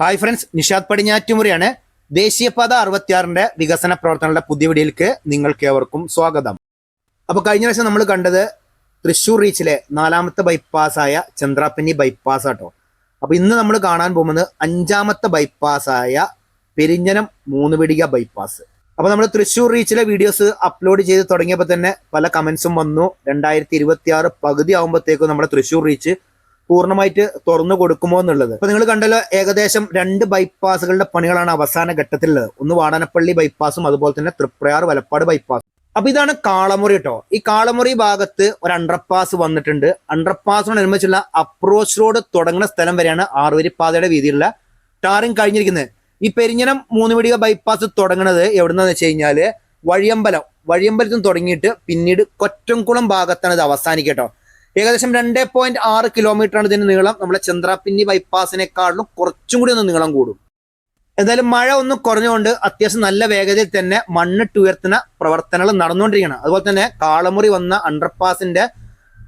Hi friends Nishad പടിഞ്ഞാറ്റുമുറിയാണ്. ദേശീയപാത അറുപത്തിയാറിന്റെ വികസന പ്രവർത്തനങ്ങളുടെ പുതിയ വീഡിയോയിലേക്ക് നിങ്ങൾക്ക് ഏവർക്കും സ്വാഗതം. അപ്പോൾ കഴിഞ്ഞ പ്രാവശ്യം നമ്മൾ കണ്ടത് തൃശ്ശൂർ റീച്ചിലെ നാലാമത്തെ ബൈപ്പാസായ ചന്ദ്രാപ്പന്നി ബൈപ്പാസ് ആട്ടോ. അപ്പോൾ ഇന്ന് നമ്മൾ കാണാൻ പോകുന്നത് അഞ്ചാമത്തെ ബൈപ്പാസായ പെരിഞ്ഞനം മൂന്ന് പിടിക ബൈപ്പാസ് അപ്പോൾ നമ്മൾ തൃശ്ശൂർ റീച്ചിലെ വീഡിയോസ് അപ്ലോഡ് ചെയ്ത് തുടങ്ങിയപ്പോൾ തന്നെ പല കമന്റ്സും വന്നു. രണ്ടായിരത്തി ഇരുപത്തി പകുതി ആകുമ്പോഴത്തേക്കും നമ്മുടെ തൃശ്ശൂർ റീച്ച് പൂർണമായിട്ട് തുറന്നു കൊടുക്കുമോ എന്നുള്ളത്. അപ്പൊ നിങ്ങൾ കണ്ടല്ലോ ഏകദേശം രണ്ട് ബൈപ്പാസുകളുടെ പണികളാണ് അവസാന ഘട്ടത്തിലുള്ളത്. ഒന്ന് വാടാനപ്പള്ളി ബൈപ്പാസും അതുപോലെ തന്നെ തൃപ്രയാർ വലപ്പാട് ബൈപ്പാസും അപ്പൊ ഇതാണ് കാളമുറി കേട്ടോ ഈ കാളമുറി ഭാഗത്ത് ഒരു അണ്ടർപാസ് വന്നിട്ടുണ്ട്. അണ്ടർപാസിനോടനുബന്ധിച്ചുള്ള അപ്രോച്ച് റോഡ് തുടങ്ങുന്ന സ്ഥലം വരെയാണ് ആറുവരിപ്പാതയുടെ വീതിയിലുള്ള ടാറിങ് കഴിഞ്ഞിരിക്കുന്നത്. ഈ പെരിഞ്ഞനം മൂന്നുപിടിക ബൈപ്പാസ് തുടങ്ങുന്നത് എവിടുന്നാന്ന് വെച്ച് കഴിഞ്ഞാൽ വഴിയമ്പലം. വഴിയമ്പലത്തും തുടങ്ങിയിട്ട് പിന്നീട് കൊറ്റംകുളം ഭാഗത്താണ് ഇത് അവസാനിക്കട്ടോ ഏകദേശം രണ്ട് പോയിന്റ് ആറ് കിലോമീറ്റർ ആണ് ഇതിന്റെ നീളം. നമ്മുടെ ചന്ദ്രാപിന്നി ബൈപ്പാസിനെക്കാളും കുറച്ചും കൂടി ഒന്ന് നീളം കൂടും. എന്തായാലും മഴ ഒന്ന് കുറഞ്ഞുകൊണ്ട് അത്യാവശ്യം നല്ല വേഗതയിൽ തന്നെ മണ്ണ് ഉയർത്തുന്ന പ്രവർത്തനങ്ങൾ നടന്നുകൊണ്ടിരിക്കുകയാണ്. അതുപോലെ തന്നെ കാളമുറി വന്ന അണ്ടർപാസിന്റെ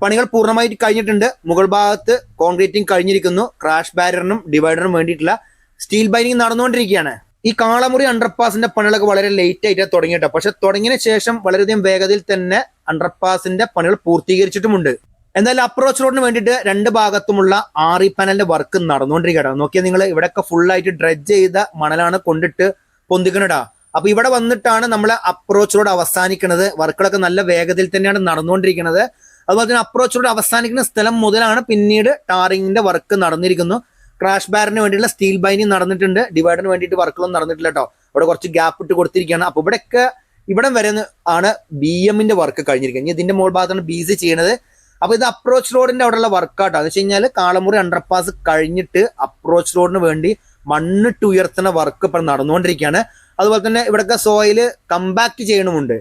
പണികൾ പൂർണമായിട്ട് കഴിഞ്ഞിട്ടുണ്ട്. മുകൾ ഭാഗത്ത് കോൺക്രീറ്റിംഗ് കഴിഞ്ഞിരിക്കുന്നു. ക്രാഷ് ബാരിയറിനും ഡിവൈഡറിനും വേണ്ടിയിട്ടുള്ള സ്റ്റീൽ ബൈനിങ് നടന്നുകൊണ്ടിരിക്കുകയാണ്. ഈ കാളമുറി അണ്ടർപാസിന്റെ പണികളൊക്കെ വളരെ ലേറ്റ് ആയിട്ടാണ് തുടങ്ങിയിട്ടോ. പക്ഷെ തുടങ്ങിയ ശേഷം വളരെയധികം വേഗതയിൽ തന്നെ അണ്ടർപാസിന്റെ പണികൾ പൂർത്തീകരിച്ചിട്ടുമുണ്ട്. എന്നാൽ അപ്രോച്ച് റോഡിന് വേണ്ടിയിട്ട് രണ്ട് ഭാഗത്തുമുള്ള ആറി പാനലിന്റെ വർക്ക് നടന്നുകൊണ്ടിരിക്കുകയാണ്. നോക്കിയാൽ നിങ്ങൾ ഇവിടെയൊക്കെ ഫുള്ളായിട്ട് ഡ്രഡ്ജ് ചെയ്ത മണലാണ് കൊണ്ടിട്ട് പൊന്തിക്കണടാ അപ്പൊ ഇവിടെ വന്നിട്ടാണ് നമ്മൾ അപ്രോച്ച് റോഡ് അവസാനിക്കുന്നത് വർക്കുകളൊക്കെ നല്ല വേഗതയിൽ തന്നെയാണ് നടന്നുകൊണ്ടിരിക്കുന്നത് അതുപോലെ തന്നെ അപ്രോച്ച് റോഡ് അവസാനിക്കുന്ന സ്ഥലം മുതലാണ് പിന്നീട് ടാറിങ്ങിന്റെ വർക്ക് നടന്നിരിക്കുന്നു ക്രാഷ് ബാറിന് വേണ്ടിയിട്ടുള്ള സ്റ്റീൽ ബൈനിങ് നടന്നിട്ടുണ്ട്. ഡിവൈഡറിന് വേണ്ടിയിട്ട് വർക്കുകളൊന്നും നടന്നിട്ടില്ല കേട്ടോ ഇവിടെ കുറച്ച് ഗ്യാപ്പ് ഇട്ട് കൊടുത്തിരിക്കുകയാണ്. അപ്പൊ ഇവിടെയൊക്കെ ഇവിടം വരെ ആണ് ബി എമ്മിന്റെ വർക്ക് കഴിഞ്ഞിരിക്കുന്നത്. ഇനി ഇതിന്റെ മുകൾ ഭാഗത്താണ് ബി സി ചെയ്യുന്നത് അപ്പൊ ഇത് അപ്രോച്ച് റോഡിന്റെ അവിടെയുള്ള വർക്കൗട്ട് എന്ന് വെച്ച് കഴിഞ്ഞാൽ കാളമുറി അണ്ടർപാസ് കഴിഞ്ഞിട്ട് അപ്രോച്ച് റോഡിന് വേണ്ടി മണ്ണിട്ട് ഉയർത്തുന്ന വർക്ക് ഇപ്പൊ നടന്നുകൊണ്ടിരിക്കുകയാണ്. അതുപോലെ തന്നെ ഇവിടൊക്കെ സോയിൽ കമ്പാക്ട് ചെയ്യണമുണ്ട്.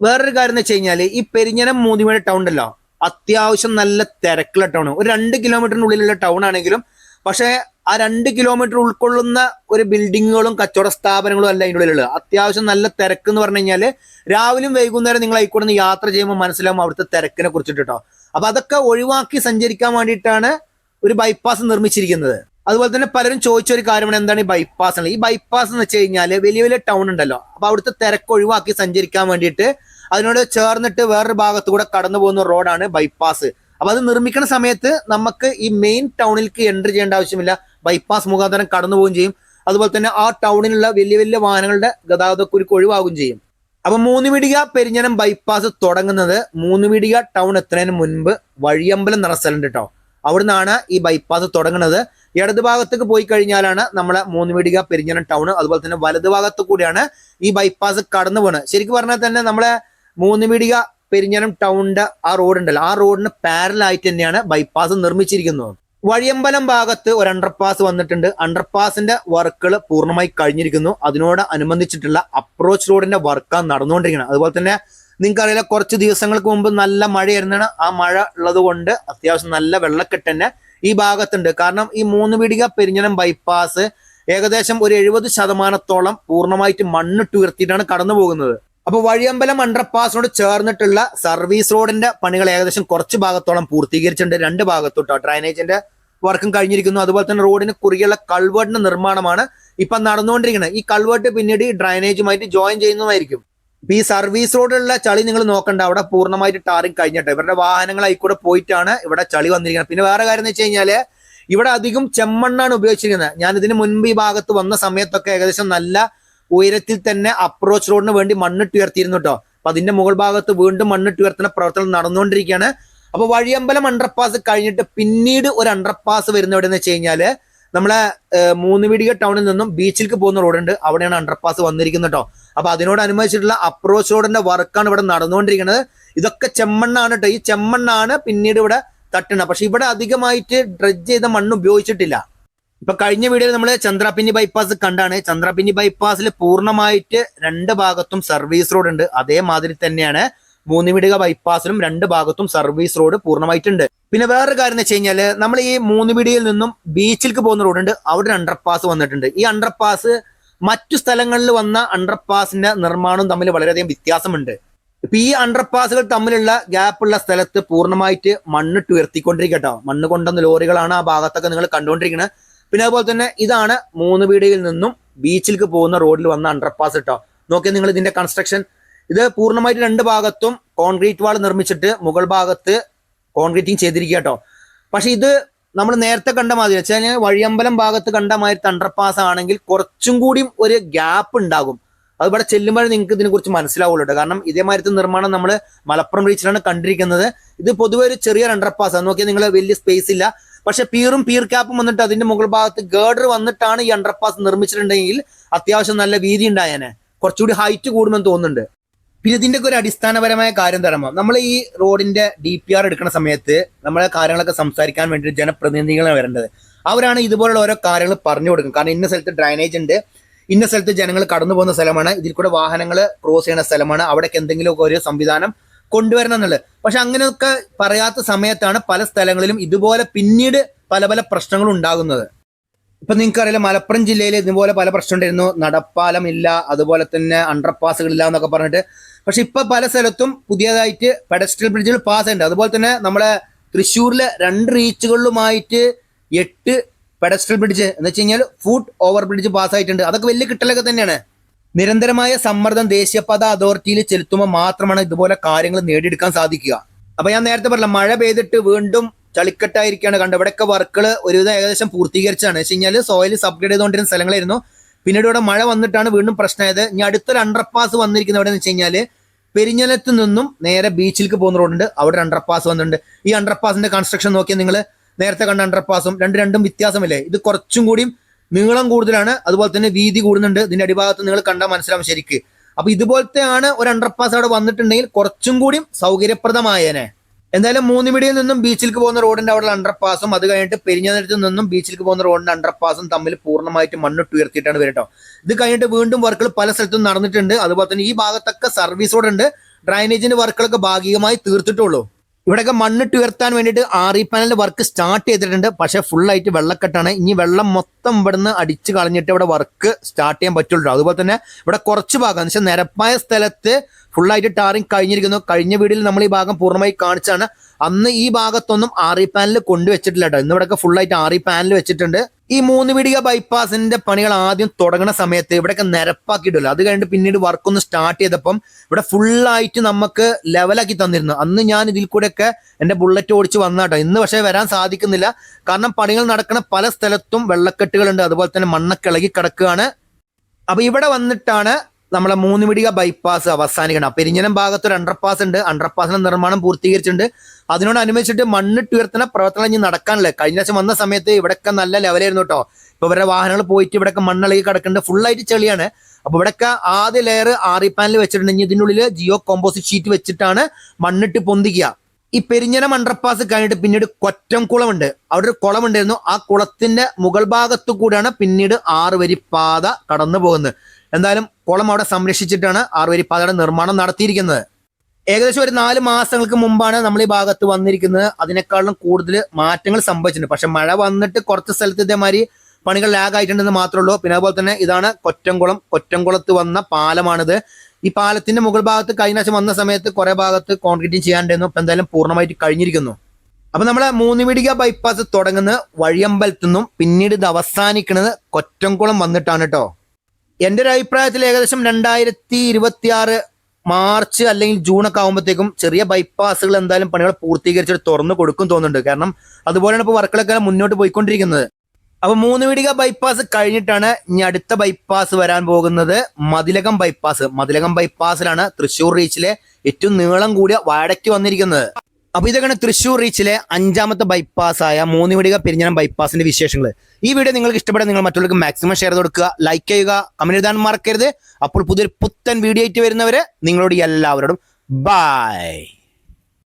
വേറൊരു കാര്യം എന്ന് വെച്ച് കഴിഞ്ഞാൽ ഈ പെരിഞ്ഞനം മൂന്നിമേട് ടൗൺ ഉണ്ടല്ലോ. അത്യാവശ്യം നല്ല തിരക്കുള്ള ടൗൺ ഒരു രണ്ട് കിലോമീറ്ററിനുള്ളിലുള്ള ടൗൺ ആണെങ്കിലും പക്ഷേ ആ രണ്ട് കിലോമീറ്റർ ഉൾക്കൊള്ളുന്ന ഒരു ബിൽഡിങ്ങുകളും കച്ചവട സ്ഥാപനങ്ങളും അല്ല അതിന്റെ ഉള്ളിലുള്ളത്. അത്യാവശ്യം നല്ല തിരക്ക് എന്ന് പറഞ്ഞു കഴിഞ്ഞാൽ രാവിലെയും വൈകുന്നേരം നിങ്ങൾ ആയിക്കൂടെ യാത്ര ചെയ്യുമ്പോൾ മനസ്സിലാവും അവിടുത്തെ തിരക്കിനെ കുറിച്ചിട്ട് കേട്ടോ അപ്പൊ അതൊക്കെ ഒഴിവാക്കി സഞ്ചരിക്കാൻ വേണ്ടിയിട്ടാണ് ഒരു ബൈപ്പാസ് നിർമ്മിച്ചിരിക്കുന്നത്. അതുപോലെ തന്നെ പലരും ചോദിച്ച ഒരു കാര്യമാണ് എന്താണ് ഈ ബൈപ്പാസ് ഈ ബൈപ്പാസ് എന്ന് വെച്ച് കഴിഞ്ഞാൽ വലിയ വലിയ ടൗൺ ഉണ്ടല്ലോ. അപ്പൊ അവിടുത്തെ തിരക്ക് ഒഴിവാക്കി സഞ്ചരിക്കാൻ വേണ്ടിയിട്ട് അതിനോട് ചേർന്നിട്ട് വേറൊരു ഭാഗത്ത് കൂടെ കടന്നു പോകുന്ന റോഡാണ് ബൈപ്പാസ് അപ്പൊ അത് നിർമ്മിക്കുന്ന സമയത്ത് നമുക്ക് ഈ മെയിൻ ടൗണിലേക്ക് എൻട്രി ചെയ്യേണ്ട ആവശ്യമില്ല. ബൈപ്പാസ് മുഖാന്തരം കടന്നു പോവുകയും ചെയ്യും. അതുപോലെ തന്നെ ആ ടൗണിലുള്ള വലിയ വലിയ വാഹനങ്ങളുടെ ഗതാഗതക്കുരുക്ക് ഒഴിവാകുകയും ചെയ്യും. അപ്പൊ മൂന്നുമിടിക പെരിഞ്ഞനം ബൈപ്പാസ് തുടങ്ങുന്നത് മൂന്നുമിടിക ടൗൺ എത്തുന്നതിന് മുൻപ് വഴിയമ്പലം നിറ സ്ഥലം കേട്ടോ അവിടുന്നാണ് ഈ ബൈപ്പാസ് തുടങ്ങുന്നത്. ഇടത് ഭാഗത്തേക്ക് പോയി കഴിഞ്ഞാലാണ് നമ്മളെ മൂന്നുമിടിക പെരിഞ്ഞനം ടൗൺ അതുപോലെ തന്നെ വലത് ഭാഗത്ത് കൂടിയാണ് ഈ ബൈപ്പാസ് കടന്നു പോകുന്നത് ശരിക്കും പറഞ്ഞാൽ തന്നെ നമ്മളെ മൂന്നുമിടിക പെരിഞ്ഞനം ടൗണിന്റെ ആ റോഡ് ഉണ്ടല്ലോ. ആ റോഡിന് പാരലായിട്ട് തന്നെയാണ് ബൈപ്പാസ് നിർമ്മിച്ചിരിക്കുന്നത്. വഴിയമ്പലം ഭാഗത്ത് ഒരു അണ്ടർപാസ് വന്നിട്ടുണ്ട്. അണ്ടർപാസിന്റെ വർക്കുകൾ പൂർണമായി കഴിഞ്ഞിരിക്കുന്നു. അതിനോട് അനുബന്ധിച്ചിട്ടുള്ള അപ്രോച്ച് റോഡിന്റെ വർക്കാണ് നടന്നുകൊണ്ടിരിക്കുന്നത്. അതുപോലെ തന്നെ നിങ്ങൾക്കറിയില്ല കുറച്ച് ദിവസങ്ങൾക്ക് മുമ്പ് നല്ല മഴയായിരുന്നാണ് ആ മഴ ഉള്ളത് കൊണ്ട് അത്യാവശ്യം നല്ല വെള്ളക്കെട്ട് തന്നെ ഈ ഭാഗത്തുണ്ട്. കാരണം ഈ മൂന്ന് പീടിക പെരിഞ്ഞനം ബൈപ്പാസ് ഏകദേശം ഒരു എഴുപത് ശതമാനത്തോളം പൂർണമായിട്ട് മണ്ണിട്ട് ഉയർത്തിയിട്ടാണ് കടന്നു പോകുന്നത്. അപ്പൊ വഴിയമ്പലം അണ്ടർപാസിനോട് ചേർന്നിട്ടുള്ള സർവീസ് റോഡിന്റെ പണികൾ ഏകദേശം കുറച്ച് ഭാഗത്തോളം പൂർത്തീകരിച്ചിട്ടുണ്ട്. രണ്ട് ഭാഗത്തോട്ടോ ഡ്രൈനേജിന്റെ വർക്കും കഴിഞ്ഞിരിക്കുന്നു. അതുപോലെ തന്നെ റോഡിന് കുറുകെയുള്ള കൾവേർട്ടിന്റെ നിർമ്മാണമാണ് ഇപ്പൊ നടന്നുകൊണ്ടിരിക്കുന്നത്. ഈ കൾവേർട്ട് പിന്നീട് ഈ ഡ്രൈനേജുമായിട്ട് ജോയിൻ ചെയ്യുന്നതായിരിക്കും. ഈ സർവീസ് റോഡിലുള്ള ചളി നിങ്ങൾ നോക്കണ്ട. അവിടെ പൂർണമായിട്ട് ടാറിങ് കഴിഞ്ഞിട്ട്. ഇവരുടെ വാഹനങ്ങൾ ആയിക്കൂടെ പോയിട്ടാണ് ഇവിടെ ചളി വന്നിരിക്കുന്നത്. പിന്നെ വേറെ കാര്യം എന്ന് വെച്ച് കഴിഞ്ഞാൽ ഇവിടെ അധികം ചെമ്മണ്ണാണ് ഉപയോഗിച്ചിരിക്കുന്നത്. ഞാൻ ഇതിന് മുൻപ് ഈ ഭാഗത്ത് വന്ന സമയത്തൊക്കെ ഏകദേശം നല്ല ഉയരത്തിൽ തന്നെ അപ്രോച്ച് റോഡിന് വേണ്ടി മണ്ണിട്ട് ഉയർത്തിയിരുന്നു കേട്ടോ അപ്പൊ അതിന്റെ മുകൾ ഭാഗത്ത് വീണ്ടും മണ്ണിട്ട് ഉയർത്തുന്ന പ്രവർത്തനം നടന്നുകൊണ്ടിരിക്കുകയാണ്. അപ്പൊ വഴിയമ്പലം അണ്ടർപാസ് കഴിഞ്ഞിട്ട് പിന്നീട് ഒരു അണ്ടർപാസ് വരുന്ന എവിടെ എന്ന് വെച്ച് കഴിഞ്ഞാൽ നമ്മളെ മൂന്നുവീടിക ടൗണിൽ നിന്നും ബീച്ചിലേക്ക് പോകുന്ന റോഡുണ്ട് അവിടെയാണ് അണ്ടർപാസ് വന്നിരിക്കുന്നത് കേട്ടോ അപ്പൊ അതിനോടനുബന്ധിച്ചിട്ടുള്ള അപ്രോച്ച് റോഡിന്റെ വർക്കാണ് ഇവിടെ നടന്നുകൊണ്ടിരിക്കുന്നത്. ഇതൊക്കെ ചെമ്മണ്ണാണ് കേട്ടോ ഈ ചെമ്മണ്ണാണ് പിന്നീട് ഇവിടെ തട്ടുന്നത്. പക്ഷെ ഇവിടെ അധികമായിട്ട് ഡ്രഡ്ജ് ചെയ്ത മണ്ണ് ഉപയോഗിച്ചിട്ടില്ല. ഇപ്പൊ കഴിഞ്ഞ വീഡിയോയിൽ നമ്മൾ ചന്ദ്രാപിന്നി ബൈപ്പാസ് കണ്ടാണ്. ചന്ദ്രാപിന്നി ബൈപ്പാസിൽ പൂർണമായിട്ട് രണ്ട് ഭാഗത്തും സർവീസ് റോഡ് ഉണ്ട്. അതേമാതിരി തന്നെയാണ്. മൂന്നുവിടുക ബൈപ്പാസിലും രണ്ട് ഭാഗത്തും സർവീസ് റോഡ് പൂർണമായിട്ടുണ്ട്. പിന്നെ വേറൊരു കാര്യം എന്ന് വെച്ച് കഴിഞ്ഞാൽ നമ്മൾ ഈ മൂന്നിമിടിയിൽ നിന്നും ബീച്ചിലേക്ക് പോകുന്ന റോഡുണ്ട് അവിടെ ഒരു അണ്ടർപാസ് വന്നിട്ടുണ്ട്. ഈ അണ്ടർപാസ് മറ്റു സ്ഥലങ്ങളിൽ വന്ന അണ്ടർപാസിന്റെ നിർമ്മാണവും തമ്മിൽ വളരെയധികം വ്യത്യാസമുണ്ട്. ഇപ്പൊ ഈ അണ്ടർപാസുകൾ തമ്മിലുള്ള ഗ്യാപ്പുള്ള സ്ഥലത്ത് പൂർണമായിട്ട് മണ്ണിട്ട് ഉയർത്തിക്കൊണ്ടിരിക്കട്ടോ മണ്ണ് കൊണ്ടുവന്ന ലോറികളാണ് ആ ഭാഗത്തൊക്കെ നിങ്ങൾ കണ്ടുകൊണ്ടിരിക്കുന്നത് പിന്നെ അതുപോലെ തന്നെ ഇതാണ് മൂന്ന് വീടിയിൽ നിന്നും ബീച്ചിലേക്ക് പോകുന്ന റോഡിൽ വന്ന അണ്ടർപാസ് കേട്ടോ നോക്കിയാൽ നിങ്ങൾ ഇതിന്റെ കൺസ്ട്രക്ഷൻ ഇത് പൂർണമായിട്ട് രണ്ട് ഭാഗത്തും കോൺക്രീറ്റ് വാൾ നിർമ്മിച്ചിട്ട് മുകൾ ഭാഗത്ത് കോൺക്രീറ്റിംഗ് ചെയ്തിരിക്കുക കേട്ടോ പക്ഷെ ഇത് നമ്മൾ നേരത്തെ കണ്ട മാതിരി വെച്ചാൽ വഴിയമ്പലം ഭാഗത്ത് കണ്ട മാതിരി അണ്ടർപാസ് ആണെങ്കിൽ കുറച്ചും കൂടി ഒരു ഗ്യാപ്പ് ഉണ്ടാകും. അത് ഇവിടെ ചെല്ലുമ്പോൾ നിങ്ങൾക്ക് ഇതിനെ കുറിച്ച് മനസ്സിലാവുള്ളൂ കാരണം ഇതേമാതിരത്തെ നിർമ്മാണം നമ്മൾ മലപ്പുറം റീച്ചിലാണ് കണ്ടിരിക്കുന്നത്. ഇത് പൊതുവെ ഒരു ചെറിയ അണ്ടർപാസ് ആണ്. നോക്കിയാൽ നിങ്ങൾ വലിയ സ്പേസ് ഇല്ല. പക്ഷെ പീറും പീർ ക്യാപ്പും വന്നിട്ട് അതിന്റെ മുകൾ ഭാഗത്ത് ഗേഡർ വന്നിട്ടാണ് ഈ അണ്ടർപാസ് നിർമ്മിച്ചിട്ടുണ്ടെങ്കിൽ അത്യാവശ്യം നല്ല വീതി ഉണ്ടായേനെ. കുറച്ചുകൂടി ഹൈറ്റ് കൂടുമെന്ന് തോന്നുന്നുണ്ട്. പിന്നെ ഇതിന്റെ ഒക്കെ ഒരു അടിസ്ഥാനപരമായ കാര്യം തരമോ നമ്മൾ ഈ റോഡിന്റെ ഡി പി ആർ എടുക്കുന്ന സമയത്ത് നമ്മളെ കാര്യങ്ങളൊക്കെ സംസാരിക്കാൻ വേണ്ടി ജനപ്രതിനിധികളാണ് വരേണ്ടത്. അവരാണ് ഇതുപോലുള്ള ഓരോ കാര്യങ്ങൾ പറഞ്ഞു കൊടുക്കും കാരണം ഇന്ന സ്ഥലത്ത് ഡ്രൈനേജ് ഉണ്ട്. ഇന്ന സ്ഥലത്ത് ജനങ്ങൾ കടന്നു പോകുന്ന സ്ഥലമാണ്. ഇതിൽ കൂടെ വാഹനങ്ങൾ ക്രോസ് ചെയ്യുന്ന സ്ഥലമാണ്. അവിടേക്ക് എന്തെങ്കിലുമൊക്കെ ഒരു സംവിധാനം കൊണ്ടുവരണം എന്നുള്ളത്. പക്ഷെ അങ്ങനെയൊക്കെ പറയാത്ത സമയത്താണ് പല സ്ഥലങ്ങളിലും ഇതുപോലെ പിന്നീട് പല പല പ്രശ്നങ്ങളും ഉണ്ടാകുന്നത്. ഇപ്പൊ നിങ്ങൾക്ക് അറിയില്ല മലപ്പുറം ജില്ലയിൽ ഇതുപോലെ പല പ്രശ്നം ഉണ്ടായിരുന്നു നടപ്പാലം ഇല്ല അതുപോലെ തന്നെ അണ്ടർപാസുകൾ ഇല്ല എന്നൊക്കെ പറഞ്ഞിട്ട്. പക്ഷെ ഇപ്പൊ പല സ്ഥലത്തും പുതിയതായിട്ട് പെഡസ്ട്രിയൽ ബ്രിഡ്ജുകൾ പാസ് ഉണ്ട് അതുപോലെ തന്നെ നമ്മളെ തൃശ്ശൂരിലെ രണ്ട് റീച്ചുകളിലുമായിട്ട് എട്ട് പെഡസ്ട്രിയൽ ബ്രിഡ്ജ് എന്ന് വെച്ച് കഴിഞ്ഞാൽ ഫുഡ് ഓവർ ബ്രിഡ്ജ് പാസ് ആയിട്ടുണ്ട്. അതൊക്കെ വലിയ കിട്ടലൊക്കെ തന്നെയാണ്. നിരന്തരമായ സമ്മർദ്ദം ദേശീയപാത അതോറിറ്റിയിൽ ചെലുത്തുമ്പോൾ മാത്രമാണ് ഇതുപോലെ കാര്യങ്ങൾ നേടിയെടുക്കാൻ സാധിക്കുക. അപ്പൊ ഞാൻ നേരത്തെ പറഞ്ഞ മഴ പെയ്തിട്ട് വീണ്ടും ചളിക്കെട്ടായിരിക്കാണ് കണ്ടത് ഇവിടെയൊക്കെ വർക്കുകൾ ഒരുവിധം ഏകദേശം പൂർത്തീകരിച്ചാണ് വെച്ച് കഴിഞ്ഞാൽ സോയിൽ സബ്ഗ്രേഡ് ചെയ്തുകൊണ്ടിരുന്ന സ്ഥലങ്ങളായിരുന്നു. പിന്നീട് ഇവിടെ മഴ വന്നിട്ടാണ് വീണ്ടും പ്രശ്നമായത്. ഇനി അടുത്തൊരു അണ്ടർപാസ് വന്നിരിക്കുന്നത് എവിടെ വെച്ച് കഴിഞ്ഞാൽ പെരിഞ്ഞലത്ത് നിന്നും നേരെ ബീച്ചിലേക്ക് പോകുന്ന റോഡുണ്ട് അവിടെ അണ്ടർപാസ് വന്നിട്ടുണ്ട്. ഈ അണ്ടർപാസിന്റെ കൺസ്ട്രക്ഷൻ നോക്കിയാൽ നിങ്ങൾ നേരത്തെ കണ്ട അണ്ടർപാസും രണ്ട് രണ്ടും വ്യത്യാസമില്ലേ? ഇത് കുറച്ചും കൂടിയും നീളം കൂടുതലാണ്. അതുപോലെ തന്നെ വീതി കൂടുന്നുണ്ട്. ഇതിന്റെ അടിഭാഗത്ത് നിങ്ങൾ കണ്ടാൽ മനസ്സിലാവും ശരിക്ക്. അപ്പൊ ഇതുപോലത്തെ ആണ് ഒരു അണ്ടർപാസ് അവിടെ വന്നിട്ടുണ്ടെങ്കിൽ കുറച്ചും കൂടിയും സൗകര്യപ്രദമായേനെ. എന്തായാലും മൂന്നുമിടിയിൽ നിന്നും ബീച്ചിലേക്ക് പോകുന്ന റോഡിന്റെ അവിടെ അണ്ടർപാസും അത് കഴിഞ്ഞിട്ട് പെരിഞ്ഞനത്ത് നിന്നും ബീച്ചിലേക്ക് പോകുന്ന റോഡിന്റെ അണ്ടർപാസും തമ്മിൽ പൂർണമായിട്ട് മണ്ണിട്ട് ഉയർത്തിയിട്ടാണ് വരട്ടോ ഇത് കഴിഞ്ഞിട്ട് വീണ്ടും വർക്കുകൾ പല സ്ഥലത്തും നടന്നിട്ടുണ്ട്. അതുപോലെ തന്നെ ഈ ഭാഗത്തൊക്കെ സർവീസ് റോഡ് ഉണ്ട്. ഡ്രൈനേജിന്റെ വർക്കുകളൊക്കെ ഭാഗികമായി തീർത്തിട്ടുള്ളൂ ഇവിടെയൊക്കെ മണ്ണിട്ട് ഉയർത്താൻ വേണ്ടിയിട്ട് ആർ ഇ വർക്ക് സ്റ്റാർട്ട് ചെയ്തിട്ടുണ്ട്. പക്ഷേ ഫുൾ ആയിട്ട് വെള്ളക്കെട്ടാണ്. ഇനി വെള്ളം മൊത്തം ഇവിടുന്ന് അടിച്ച് കളഞ്ഞിട്ട് ഇവിടെ വർക്ക് സ്റ്റാർട്ട് ചെയ്യാൻ പറ്റുള്ളൂ. അതുപോലെ തന്നെ ഇവിടെ കുറച്ച് ഭാഗം എന്ന് വെച്ചാൽ നിരപ്പായ സ്ഥലത്ത് ഫുള്ളായിട്ട് ടാറിങ് കഴിഞ്ഞിരിക്കുന്നു. കഴിഞ്ഞ വീഡിയോയിൽ നമ്മൾ ഈ ഭാഗം പൂർണമായി കാണിച്ചാണ് അന്ന് ഈ ഭാഗത്തൊന്നും ഇ പാനൽ കൊണ്ടുവച്ചിട്ടില്ല കേട്ടോ ഇന്ന് ഫുള്ളായിട്ട് ആറി പാനൽ വെച്ചിട്ടുണ്ട്. ഈ മൂന്ന് വീടിക ബൈപ്പാസിന്റെ പണികൾ ആദ്യം തുടങ്ങുന്ന സമയത്ത് ഇവിടെയൊക്കെ നിരപ്പാക്കിയിട്ടില്ല അത് കഴിഞ്ഞിട്ട് പിന്നീട് വർക്ക് ഒന്ന് സ്റ്റാർട്ട് ചെയ്തപ്പം ഇവിടെ ഫുള്ളായിട്ട് നമുക്ക് ലെവലാക്കി തന്നിരുന്നു. അന്ന് ഞാൻ ഇതിൽ കൂടെയൊക്കെ എന്റെ ബുള്ളറ്റ് ഓടിച്ച് വന്നാട്ടോ ഇന്ന് പക്ഷേ വരാൻ സാധിക്കുന്നില്ല. കാരണം പണികൾ നടക്കുന്ന പല സ്ഥലത്തും വെള്ളക്കെട്ടുകളുണ്ട്. അതുപോലെ തന്നെ മണ്ണൊക്കെ ഇളകി കിടക്കുകയാണ്. അപ്പൊ ഇവിടെ വന്നിട്ടാണ് നമ്മളെ മൂന്നുമിടിക ബൈപ്പാസ് അവസാനിക്കണം. പെരിഞ്ഞനം ഭാഗത്ത് ഒരു അണ്ടർപാസ് ഉണ്ട്. അണ്ടർപാസിന്റെ നിർമ്മാണം പൂർത്തീകരിച്ചിട്ടുണ്ട്. അതിനോടനുബന്ധിച്ചിട്ട് മണ്ണ് ഉയർത്തുന്ന പ്രവർത്തനം ഇനി നടക്കാനല്ലേ. കഴിഞ്ഞ ദിവസം വന്ന സമയത്ത് ഇവിടെയൊക്കെ നല്ല ലെവലായിരുന്നു കേട്ടോ ഇപ്പൊ ഇവരുടെ വാഹനങ്ങൾ പോയിട്ട് ഇവിടെയൊക്കെ മണ്ണിളകി കിടക്കുന്നുണ്ട്. ഫുള്ളായിട്ട് ചെളിയാണ്. അപ്പൊ ഇവിടെയൊക്കെ ആദ്യ ലെയർ ആറി പാനൽ വെച്ചിട്ടുണ്ട്. ഇനി ഇതിനുള്ളിൽ ജിയോ കോമ്പോസിറ്റ് ഷീറ്റ് വെച്ചിട്ടാണ് മണ്ണിട്ട് പൊന്തിക്കുക. ഈ പെരിഞ്ഞനം അണ്ടർപാസ് കഴിഞ്ഞിട്ട് പിന്നീട് കൊറ്റം കുളമുണ്ട്. അവിടെ ഒരു കുളം ഉണ്ടായിരുന്നു ആ കുളത്തിന്റെ മുകൾ ഭാഗത്തു കൂടെയാണ് പിന്നീട് ആറ് വരി പാത കടന്നു പോകുന്നത് എന്തായാലും കുളം അവിടെ സംരക്ഷിച്ചിട്ടാണ് ആറ് വരി പാതയുടെ നിർമ്മാണം നടത്തിയിരിക്കുന്നത്. ഏകദേശം ഒരു നാല് മാസങ്ങൾക്ക് മുമ്പാണ് നമ്മൾ ഈ ഭാഗത്ത് വന്നിരിക്കുന്നത്. അതിനേക്കാളും കൂടുതൽ മാറ്റങ്ങൾ സംഭവിച്ചിട്ടുണ്ട്. പക്ഷെ മഴ വന്നിട്ട് കുറച്ച് സ്ഥലത്ത് ഇതേമാതിരി പണികൾ ലാഗ് ആയിട്ടുണ്ടെന്ന് മാത്രമേ ഉള്ളൂ. പിന്നെ അതുപോലെ തന്നെ ഇതാണ് കൊറ്റംകുളം. കൊറ്റംകുളത്ത് വന്ന പാലമാണിത്. ഈ പാലത്തിന്റെ മുകൾ ഭാഗത്ത് കഴിഞ്ഞ ആഴ്ച വന്ന സമയത്ത് കുറെ ഭാഗത്ത് കോൺക്രീറ്റിംഗ് ചെയ്യാണ്ടായിരുന്നു ഇപ്പൊ എന്തായാലും പൂർണമായിട്ട് കഴിഞ്ഞിരിക്കുന്നു. അപ്പൊ നമ്മളെ മൂന്നുമിടിക ബൈപ്പാസ് തുടങ്ങുന്നത് വഴിയമ്പലത്തു നിന്നും പിന്നീട് ഇത് അവസാനിക്കുന്നത് കൊറ്റംകുളം വന്നിട്ടാണ് കേട്ടോ. എന്റെ ഒരു അഭിപ്രായത്തിൽ ഏകദേശം രണ്ടായിരത്തി ഇരുപത്തി ആറ് മാർച്ച് അല്ലെങ്കിൽ ജൂൺ ഒക്കെ ആകുമ്പോഴത്തേക്കും ചെറിയ ബൈപ്പാസുകൾ എന്തായാലും പണികൾ പൂർത്തീകരിച്ചിട്ട് തുറന്നു കൊടുക്കും തോന്നുന്നുണ്ട്. കാരണം അതുപോലെയാണ് ഇപ്പോൾ വർക്കുകളൊക്കെ മുന്നോട്ട് പോയിക്കൊണ്ടിരിക്കുന്നത്. അപ്പൊ മൂന്ന് വീടിക ബൈപ്പാസ് കഴിഞ്ഞിട്ടാണ് ഇനി അടുത്ത ബൈപ്പാസ് വരാൻ പോകുന്നത്. മതിലകം ബൈപ്പാസ് മതിലകം ബൈപ്പാസിലാണ് തൃശ്ശൂർ റീച്ചിലെ ഏറ്റവും നീളം കൂടിയ വാടയ്ക്ക് വന്നിരിക്കുന്നത്. അപ്പൊ ഇതൊക്കെയാണ് തൃശ്ശൂർ റീച്ചിലെ അഞ്ചാമത്തെ ബൈപ്പാസ് ആയ മൂന്നുവിടിക പെരിഞ്ഞനം ബൈപ്പാസിന്റെ വിശേഷങ്ങൾ ഈ വീഡിയോ നിങ്ങൾക്ക് ഇഷ്ടപ്പെടാൻ നിങ്ങൾ മറ്റുള്ളവർക്ക് മാക്സിമം ഷെയർ കൊടുക്കുക ലൈക്ക് ചെയ്യുക കമന്റ് എഴുതാൻ മറക്കരുത്. അപ്പോൾ പുതിയൊരു പുത്തൻ വീഡിയോ ആയിട്ട് വരുന്നവരെ നിങ്ങളോട് എല്ലാവരോടും ബൈ